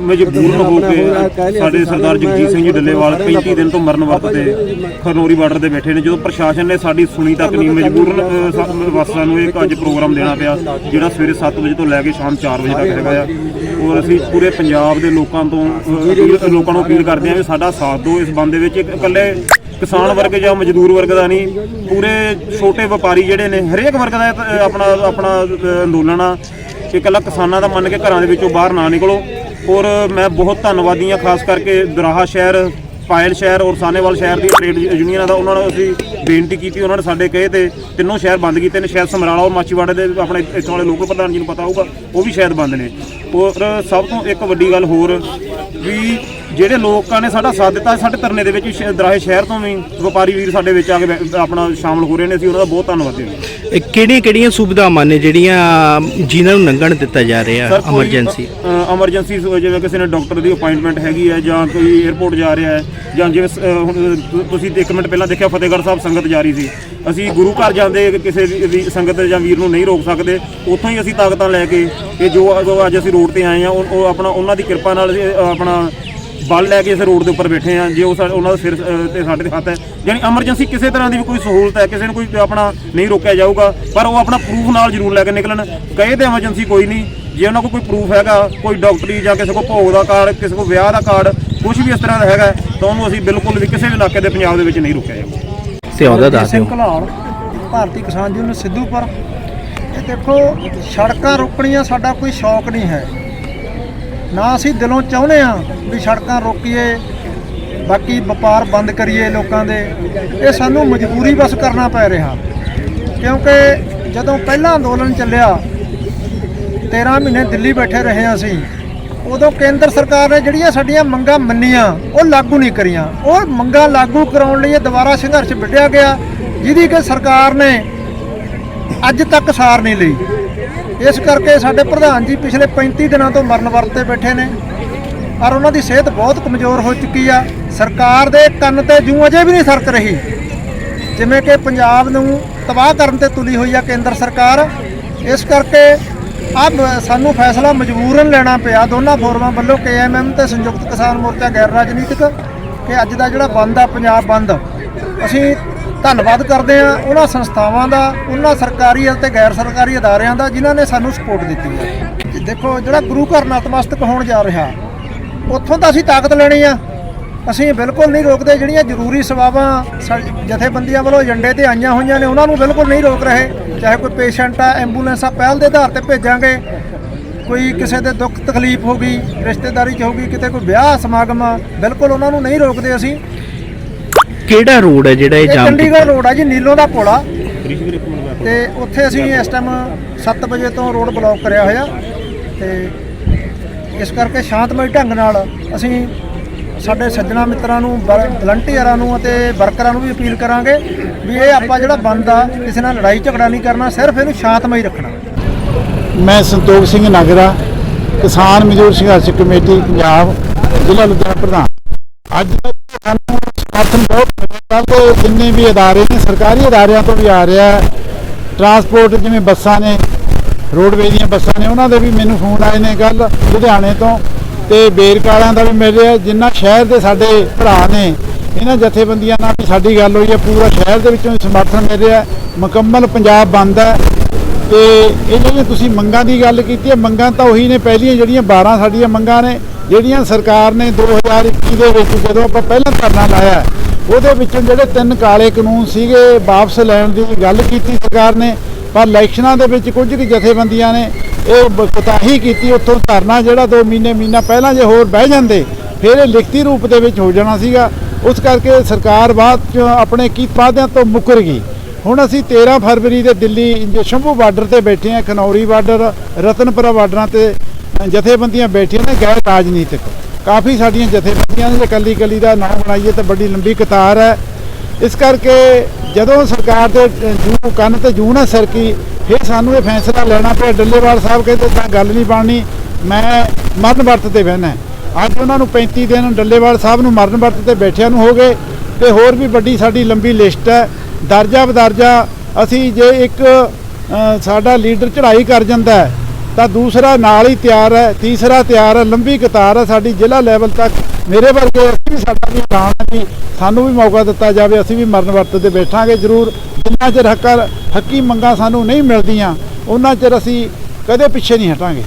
ਮਜਬੂਰਨ ਹੋ ਕੇ ਸਾਡੇ ਸਰਦਾਰ ਜਗਜੀਤ ਸਿੰਘ ਜੀ ਡੱਲੇਵਾਲ 35 ਦਿਨ ਤੋਂ ਮਰਨ ਵਰਤ ਤੇ ਖਰਨੌਰੀ ਬਾਰਡਰ ਤੇ ਬੈਠੇ ਨੇ ਜਦੋਂ ਪ੍ਰਸ਼ਾਸਨ ਨੇ ਸਾਡੀ ਸੁਣੀ ਤੱਕ ਨਹੀਂ ਮਜਬੂਰਨ ਅ, ਸਾ- ਵਾਸੀਆਂ ਨੂੰ ਇੱਕ ਅੱਜ ਪ੍ਰੋਗਰਾਮ ਦੇਣਾ ਪਿਆ ਜਿਹੜਾ ਸਵੇਰੇ 7 ਵਜੇ ਤੋਂ ਲੈ ਕੇ ਸ਼ਾਮ 4 ਵਜੇ ਤੱਕ ਹੈਗਾ ਆ। ਔਰ ਅਸੀਂ ਪੂਰੇ ਪੰਜਾਬ ਦੇ ਲੋਕਾਂ ਤੋਂ ਲੋਕਾਂ ਨੂੰ ਅਪੀਲ ਕਰਦੇ ਹਾਂ ਵੀ ਸਾਡਾ ਸਾਥ ਦਿਓ ਇਸ ਬੰਦੇ ਵਿੱਚ। ਇੱਕ ਇਕੱਲੇ ਕਿਸਾਨ ਵਰਗ ਜਾਂ ਮਜ਼ਦੂਰ ਵਰਗ ਦਾ ਨਹੀਂ ਪੂਰੇ ਛੋਟੇ ਵਪਾਰੀ ਜਿਹੜੇ ਨੇ ਹਰੇਕ ਵਰਗ ਦਾ ਆਪਣਾ ਆਪਣਾ ਅੰਦੋਲਨ ਆ। ਕਿ ਇਕੱਲਾ ਕਿਸਾਨਾਂ ਦਾ ਮੰਨ ਕੇ ਘਰਾਂ ਦੇ ਵਿੱਚੋਂ ਬਾਹਰ ਨਾ ਨਿਕਲੋ। ਔਰ ਮੈਂ ਬਹੁਤ ਧੰਨਵਾਦੀ ਹਾਂ, ਖਾਸ ਕਰਕੇ ਦਰਾਹਾ ਸ਼ਹਿਰ, ਪਾਇਲ ਸ਼ਹਿਰ ਔਰ ਸਾਨੇਵਾਲ ਸ਼ਹਿਰ ਦੀ ਟ੍ਰੇਡ ਯੂਨੀਅਨਾਂ ਦਾ। ਉਹਨਾਂ ਨੂੰ ਅਸੀਂ ਬੇਨਤੀ ਕੀਤੀ, ਉਹਨਾਂ ਨੇ ਸਾਡੇ ਕਹੇ ਤੇ ਤਿੰਨੋਂ ਸ਼ਹਿਰ ਬੰਦ ਕੀਤੇ ਨੇ ਸ਼ਾਇਦ ਸਮਰਾਲਾ ਔਰ ਮਾਚੀਵਾੜੇ ਦੇ ਆਪਣੇ ਇੱਥੋਂ ਵਾਲੇ ਲੋਕਲ ਪ੍ਰਧਾਨ ਜੀ ਨੂੰ ਪਤਾ ਹੋਊਗਾ, ਉਹ ਵੀ ਸ਼ਾਇਦ ਬੰਦ ਨੇ। ਔਰ ਸਭ ਤੋਂ ਇੱਕ ਵੱਡੀ ਗੱਲ ਹੋਰ ਵੀ ਜਿਹੜੇ ਲੋਕਾਂ ਨੇ ਸਾਡਾ ਸਾਥ ਦਿੱਤਾ, ਸਾਡੇ ਧਰਨੇ ਦੇ ਵਿੱਚ ਵੀ ਸ਼- ਦਰਾਹੇ ਸ਼ਹਿਰ ਤੋਂ ਵੀ ਵਪਾਰੀ ਵੀਰ ਸਾਡੇ ਵਿੱਚ ਆ ਕੇ ਆਪਣਾ ਸ਼ਾਮਲ ਹੋ ਰਹੇ ਨੇ, ਅਸੀਂ ਉਹਨਾਂ ਦਾ ਬਹੁਤ ਧੰਨਵਾਦੀ ਹਾਂ। ਕਿਹੜੀਆਂ ਕਿਹੜੀਆਂ ਸੁਵਿਧਾਵਾਂ ਨੇ ਜਿਹੜੀਆਂ ਜਿਨ੍ਹਾਂ ਨੂੰ ਲੰਘਣ ਦਿੱਤਾ ਜਾ ਰਿਹਾ ਐਮਰਜੈਂਸੀ ਐਮਰਜੈਂਸੀ ਜਿਵੇਂ ਕਿਸੇ ਨੇ ਡਾਕਟਰ ਦੀ ਅਪਾਇੰਟਮੈਂਟ ਹੈਗੀ ਹੈ ਜਾਂ ਕੋਈ 에ਅਰਪੋਰਟ ਜਾ ਰਿਹਾ ਹੈ ਜਾਂ ਜਿਵੇਂ ਹੁਣ ਤੁਸੀਂ ਇੱਕ ਮਿੰਟ ਪਹਿਲਾਂ ਦੇਖਿਆ ਫਤਿਹਗੜ੍ਹ ਸਾਹਿਬ ਸੰਗਤ ਜਾ ਰਹੀ ਸੀ। ਅਸੀਂ ਗੁਰੂ ਘਰ ਜਾਂਦੇ ਕਿਸੇ ਵੀ- ਸੰਗਤ ਜਾਂ ਵੀਰ ਨੂੰ ਨਹੀਂ ਰੋਕ ਸਕਦੇ। ਉੱਥੋਂ ਹੀ ਅਸੀਂ ਤਾਕਤਾਂ ਲੈ ਕੇ ਇਹ ਜੋ ਅੱਜ ਅਸੀਂ ਰੋਡ ਤੇ ਆਏ ਆ ਉਹ ਆਪਣਾ ਉਹਨਾਂ ਦੀ ਕਿਰਪਾ ਨਾਲ ਆਪਣਾ ਬਲ ਲੈ ਕੇ ਇਸ ਰੋਡ ਦੇ ਉੱਪਰ ਬੈਠੇ ਆ ਜੇ ਉਹ ਸਾ- ਉਹਨਾਂ ਦਾ ਸਿਰ ਅ, ਤੇ ਸਾਡੇ ਹੱਥ ਹੈ। ਯਾਨੀ ਐਮਰਜੈਂਸੀ ਕਿਸੇ ਤਰ੍ਹਾਂ ਦੀ ਵੀ ਕੋਈ ਸਹੂਲਤ ਹੈ ਕਿਸੇ ਨੂੰ ਕੋਈ ਆਪਣਾ ਨਹੀਂ ਰੋਕਿਆ ਜਾਊਗਾ ਪਰ ਉਹ ਆਪਣਾ ਪ੍ਰੂਫ ਨਾਲ ਜ਼ਰੂਰ ਲੈ ਕੇ ਨਿਕਲਣ। ਕਹੇ ਤੇ ਐਮਰਜੈਂਸੀ ਕੋਈ ਨਹੀਂ ਜੇ ਉਹਨਾਂ ਕੋਲ ਕੋਈ ਪ੍ਰੂਫ ਹੈਗਾ ਕੋਈ ਡਾਕਟਰੀ ਜਾਂ ਕਿਸੇ ਕੋਲ ਭੋਗ ਦਾ ਕਾਰਡ ਕਿਸੇ ਕੋਲ ਵਿਆਹ ਦਾ ਕਾਰਡ ਕੁਝ ਵੀ ਇਸ ਤਰ੍ਹਾਂ ਦਾ ਹੈਗਾ ਤਾਂ ਉਹਨੂੰ ਅਸੀਂ ਬਿਲਕੁਲ ਵੀ ਕਿਸੇ ਵੀ ਇਲਾਕੇ ਦੇ ਪੰਜਾਬ ਦੇ ਵਿੱਚ ਨਹੀਂ ਰੋਕਿਆ ਜਾਊਗਾ। ਤੇ ਉਹਦਾ ਦੱਸ ਸਿੰਘ ਦਿਓ ਘਲਾੜ ਭਾਰਤੀ ਕਿਸਾਨ ਯੂਨੀਅਨ ਸਿੱਧੂਪੁਰ ਇਹ ਦੇਖੋ ਸੜਕਾਂ ਰੋਕਣੀਆਂ ਸਾਡਾ ਕੋਈ ਸ਼ੌਕ ਨਹੀਂ ਹੈ। ਨਾ ਅਸੀਂ ਦਿਲੋਂ ਚਾਹੁੰਦੇ ਆ ਵੀ ਸੜਕਾਂ ਰੋਕੀਏ, ਬਾਕੀ ਵਪਾਰ ਬੰਦ ਕਰੀਏ ਲੋਕਾਂ ਦੇ। ਇਹ ਸਾਨੂੰ ਮਜਬੂਰੀ ਬਸ ਕਰਨਾ ਪੈ ਰਿਹਾ। ਕਿਉਂਕਿ ਜਦੋਂ ਪਹਿਲਾ ਅੰਦੋਲਨ ਚੱਲਿਆ 13 ਮਹੀਨੇ ਦਿੱਲੀ ਬੈਠੇ ਰਹੇ ਹਾਂ ਅਸੀਂ, ਉਦੋਂ ਕੇਂਦਰ ਸਰਕਾਰ ਨੇ ਜਿਹੜੀਆਂ ਸਾਡੀਆਂ ਮੰਗਾਂ ਮੰਨੀਆਂ, ਉਹ ਲਾਗੂ ਨਹੀਂ ਕਰੀਆਂ। ਉਹ ਮੰਗਾਂ ਲਾਗੂ ਕਰਾਉਣ ਲਈ ਦੁਬਾਰਾ ਸੰਘਰਸ਼ ਵਿੱਢਿਆ ਗਿਆ, ਜਿਹਦੀ ਕਿ ਸਰਕਾਰ ਨੇ ਅੱਜ ਤੱਕ ਸਾਰ ਨਹੀਂ ਲਈ। ਇਸ ਕਰਕੇ ਸਾਡੇ ਪ੍ਰਧਾਨ ਜੀ ਪਿਛਲੇ 35 ਦਿਨਾਂ ਤੋਂ ਮਰਨ ਵਰਤੇ ਬੈਠੇ ਨੇ ਔਰ ਉਹਨਾਂ ਦੀ ਸਿਹਤ ਬਹੁਤ ਕਮਜ਼ੋਰ ਹੋ ਚੁੱਕੀ ਆ। ਸਰਕਾਰ ਦੇ ਕੰਨ ਤੇ ਜੂੰ ਅਜੇ ਵੀ ਨਹੀਂ ਸਰਕ ਰਹੀ। ਜਿਵੇਂ ਕਿ ਪੰਜਾਬ ਨੂੰ ਤਬਾਹ ਕਰਨ ਤੇ ਤੁਲੀ ਹੋਈ ਆ ਕੇਂਦਰ ਸਰਕਾਰ, ਇਸ ਕਰਕੇ ਆ ਸਾਨੂੰ ਫੈਸਲਾ ਮਜਬੂਰਨ ਲੈਣਾ ਪਿਆ। ਦੋਨਾਂ ਫੋਰਮਾਂ ਵੱਲੋਂ ਕੇਐਮਐਮ ਤੇ ਸੰਯੁਕਤ ਕਿਸਾਨ ਮੋਰਚਾ ਗੈਰ ਰਾਜਨੀਤਿਕ ਕਿ ਅੱਜ ਦਾ ਜਿਹੜਾ ਬੰਦ ਆ ਪੰਜਾਬ ਬੰਦ, ਅਸੀਂ ਧੰਨਵਾਦ ਕਰਦੇ ਆ ਉਹਨਾਂ ਸੰਸਥਾਵਾਂ ਦਾ, ਉਹਨਾਂ ਸਰਕਾਰੀ ਅਤੇ ਗੈਰ ਸਰਕਾਰੀ ਅਦਾਰਿਆਂ ਦਾ ਜਿਨ੍ਹਾਂ ਨੇ ਸਾਨੂੰ ਸਪੋਰਟ ਦਿੱਤੀ ਹੈ। ਦੇਖੋ ਜਿਹੜਾ ਗੁਰੂ ਘਰ ਨਤਮਸਤਕ ਹੋਣ ਜਾ ਰਿਹਾ, ਉੱਥੋਂ ਤਾਂ ਅਸੀਂ ਤਾਕਤ ਲੈਣੀ ਆ। ਅਸੀਂ ਬਿਲਕੁਲ ਨਹੀਂ ਰੋਕਦੇ, ਜਿਹੜੀਆਂ ਜ਼ਰੂਰੀ ਸੇਵਾਵਾਂ ਸਾ- ਜਥੇਬੰਦੀਆਂ ਵੱਲੋਂ ਏਜੰਡੇ ਤੇ ਆਈਆਂ ਹੋਈਆਂ ਨੇ, ਉਹਨਾਂ ਨੂੰ ਬਿਲਕੁਲ ਨਹੀਂ ਰੋਕ ਰਹੇ। ਚਾਹੇ ਕੋਈ ਪੇਸ਼ੈਂਟ ਆ, ਐਂਬੂਲੈਂਸ ਆ, ਪਹਿਲ ਦੇ ਆਧਾਰ ਤੇ ਭੇਜਾਂਗੇ। ਕੋਈ ਕਿਸੇ ਦੇ ਦੁੱਖ ਤਕਲੀਫ ਹੋ ਗਈ, ਰਿਸ਼ਤੇਦਾਰੀ ਚ ਹੋ ਗਈ, ਕਿਤੇ ਕੋਈ ਵਿਆਹ ਸਮਾਗਮ ਆ, ਬਿਲਕੁਲ ਉਹਨਾਂ ਨੂੰ ਨਹੀਂ ਰੋਕਦੇ ਅਸੀਂ। ਕਿਹੜਾ ਰੋਡ ਹੈ ਜਿਹੜਾ ਇਹ ਇਹ ਜਾਮ ਚੰਡੀਗੜ੍ਹ ਰੋਡ ਆ ਜੀ ਨੀਲੋਂ ਦਾ ਪੁਲ ਆ। ਤੇ ਉੱਥੇ ਅਸੀਂ ਇਸ ਟਾਈਮ 7 ਵਜੇ ਤੋਂ ਰੋਡ ਬਲੌਕ ਕਰਿਆ ਹੋਇਆ। ਤੇ ਇਸ ਕਰਕੇ ਸ਼ਾਂਤਮਈ ਢੰਗ ਨਾਲ ਅਸੀਂ ਸਾਡੇ ਸੱਜਣਾ ਮਿੱਤਰਾਂ ਨੂੰ ਵਲੰਟੀਅਰਾਂ ਨੂੰ ਅਤੇ ਵਰਕਰਾਂ ਨੂੰ ਵੀ ਅਪੀਲ ਕਰਾਂਗੇ ਵੀ ਇਹ ਆਪਾਂ ਜਿਹੜਾ ਬੰਦ ਆ ਕਿਸੇ ਨਾਲ ਲੜਾਈ ਝਗੜਾ ਨਹੀਂ ਕਰਨਾ ਸਿਰਫ ਇਹਨੂੰ ਸ਼ਾਂਤਮਈ ਰੱਖਣਾ। ਮੈਂ ਸੰਤੋਖ ਸਿੰਘ ਨਾਗਰਾ ਕਿਸਾਨ ਮਜ਼ਦੂਰ ਸੰਘਰਸ਼ ਕਮੇਟੀ ਪੰਜਾਬ ਜ਼ਿਲ੍ਹਾ ਲੁਧਿਆਣਾ ਪ੍ਰਧਾਨ। ਅੱਜ ਸਮਰਥਨ ਬਹੁਤ ਮਿਲਿਆ ਤੇ ਜਿੰਨੇ ਵੀ ਅਦਾਰੇ ਨੇ, ਸਰਕਾਰੀ ਅਦਾਰਿਆਂ ਤੋਂ ਵੀ ਆ ਰਿਹਾ ਟਰਾਂਸਪੋਰਟ ਜਿਵੇਂ ਬੱਸਾਂ ਨੇ ਰੋਡਵੇ ਦੀਆਂ ਬੱਸਾਂ ਨੇ, ਉਹਨਾਂ ਦੇ ਵੀ ਮੈਨੂੰ ਫੋਨ ਆਏ ਨੇ ਕੱਲ ਲੁਧਿਆਣੇ ਤੋਂ ਤੇ ਬੇਰਕਾਲਾਂ ਦਾ ਵੀ ਮਿਲ ਰਿਹਾ ਜਿੰਨਾ ਸ਼ਹਿਰ ਦੇ ਸਾਡੇ ਭਰਾ ਨੇ, ਇਹਨਾਂ ਜਥੇਬੰਦੀਆਂ ਨਾਲ ਵੀ ਸਾਡੀ ਗੱਲ ਹੋਈ ਹੈ। ਪੂਰਾ ਸ਼ਹਿਰ ਦੇ ਵਿੱਚੋਂ ਹੀ ਸਮਰਥਨ ਮਿਲ ਰਿਹਾ ਮੁਕੰਮਲ ਪੰਜਾਬ ਬੰਦ ਹੈ। ਤੇ ਇਹ ਜਿਹੜੀਆਂ ਤੁਸੀਂ ਮੰਗਾਂ ਦੀ ਗੱਲ ਕੀਤੀ ਹੈ। ਮੰਗਾਂ ਤਾਂ ਉਹੀ ਨੇ, ਪਹਿਲੀਆਂ ਜਿਹੜੀਆਂ 12 ਸਾਡੀਆਂ ਮੰਗਾਂ ਨੇ, ਜਿਹੜੀਆਂ ਸਰਕਾਰ ਨੇ 2021 ਦੇ ਵਿੱਚ ਜਦੋਂ ਆਪਾਂ ਪਹਿਲਾਂ ਧਰਨਾ ਲਾਇਆ, ਉਹਦੇ ਵਿੱਚੋਂ ਜਿਹੜੇ ਤਿੰਨ ਕਾਲੇ ਕਾਨੂੰਨ ਸੀਗੇ, ਵਾਪਸ ਲੈਣ ਦੀ ਗੱਲ ਕੀਤੀ ਸਰਕਾਰ ਨੇ, ਪਰ ਇਲੈਕਸ਼ਨਾਂ ਦੇ ਵਿੱਚ ਕੁਝ ਕੁ ਜਥੇਬੰਦੀਆਂ ਨੇ, ਇਹ ਬ- ਕੁਤਾਹੀ ਕੀਤੀ, ਉੱਥੋਂ ਧਰਨਾ ਜਿਹੜਾ 2 ਮਹੀਨੇ, ਮਹੀਨਾ ਪਹਿਲਾਂ ਜੇ ਹੋਰ ਬਹਿ ਜਾਂਦੇ, ਫਿਰ ਇਹ ਲਿਖਤੀ ਰੂਪ ਦੇ ਵਿੱਚ ਹੋ ਜਾਣਾ ਸੀਗਾ। ਉਸ ਕਰਕੇ ਸਰਕਾਰ ਬਾਅਦ ਚ ਆਪਣੇ ਕੀ ਵਾਅਦਿਆਂ ਤੋਂ ਮੁੱਕਰ ਗਈ। ਹੁਣ ਅਸੀਂ 13 ਫਰਵਰੀ ਦੇ ਦਿੱਲੀ ਸ਼ੰਭੂ ਬਾਰਡਰ ਤੇ ਬੈਠੇ ਹਾਂ, ਖਨੌਰੀ ਬਾਰਡਰ, ਰਤਨਪੁਰਾ ਬਾਰਡਰਾਂ ਤੇ ਜਥੇਬੰਦੀਆਂ ਬੈਠੀਆਂ ਨੇ ਗੈਰ ਰਾਜਨੀਤਿਕ। ਕਾਫੀ ਸਾਡੀਆਂ ਜਥੇਬੰਦੀਆਂ ਨੇ ਜੇ ਕੱਲੀ ਕੱਲੀ ਦਾ ਨਾਮ ਬਣਾਈਏ ਤਾਂ ਬੜੀ ਲੰਬੀ ਕਤਾਰ ਹੈ। ਇਸ ਕਰਕੇ ਜਦੋਂ ਸਰਕਾਰ ਦੇ ਜੂ ਜੂੰ ਕੰਨ ਤੇ ਜੂੰ ਨਾ ਸਰਕੀ, ਫਿਰ ਸਾਨੂੰ ਇਹ ਫੈਸਲਾ ਲੈਣਾ ਪਿਆ। ਡੱਲੇਵਾਲ ਸਾਹਿਬ ਕਹਿੰਦੇ ਤਾਂ ਗੱਲ ਨਹੀਂ ਬਣਨੀ। ਮੈਂ ਮਰਨ ਵਰਤ ਤੇ ਬਹਿਣਾ ਅੱਜ ਉਹਨਾਂ ਨੂੰ 35 ਦਿਨ ਡੱਲੇਵਾਲ ਸਾਹਿਬ ਨੂੰ ਮਰਨ ਵਰਤ ਤੇ ਬੈਠਿਆਂ ਨੂੰ ਹੋ ਗਏ ਤੇ ਹੋਰ ਵੀ ਵੱਡੀ ਸਾਡੀ ਲੰਬੀ ਲਿਸਟ ਹੈ। ਦਰਜਾ ਬਦਰਜਾ ਅਸੀਂ ਜੇ ਇੱਕ ਸਾਡਾ ਲੀਡਰ ਚੜ੍ਹਾਈ ਕਰ ਜਾਂਦਾ ਤਾਂ ਦੂਸਰਾ ਨਾਲ ਹੀ ਤਿਆਰ ਹੈ, ਤੀਸਰਾ ਤਿਆਰ ਹੈ, ਲੰਬੀ ਕਤਾਰ ਹੈ, ਸਾਡੀ ਜ਼ਿਲ੍ਹਾ ਲੈਵਲ ਤੱਕ ਮੇਰੇ ਵਰਗੇ ਅਸੀਂ ਵੀ ਸਾਡਾ ਵੀ ਐਲਾਨ ਹੈ ਕਿ ਸਾਨੂੰ ਵੀ ਮੌਕਾ ਦਿੱਤਾ ਜਾਵੇ, ਅਸੀਂ ਵੀ ਮਰਨ ਵਰਤ ਤੇ ਬੈਠਾਂਗੇ ਜ਼ਰੂਰ। ਜਿੰਨਾ ਚਿਰ ਹੱਕਾਂ ਹੱਕੀ ਮੰਗਾਂ ਸਾਨੂੰ ਨਹੀਂ ਮਿਲਦੀਆਂ, ਉਹਨਾਂ ਚਿਰ ਅਸੀਂ ਕਦੇ ਪਿੱਛੇ ਨਹੀਂ ਹਟਾਂਗੇ।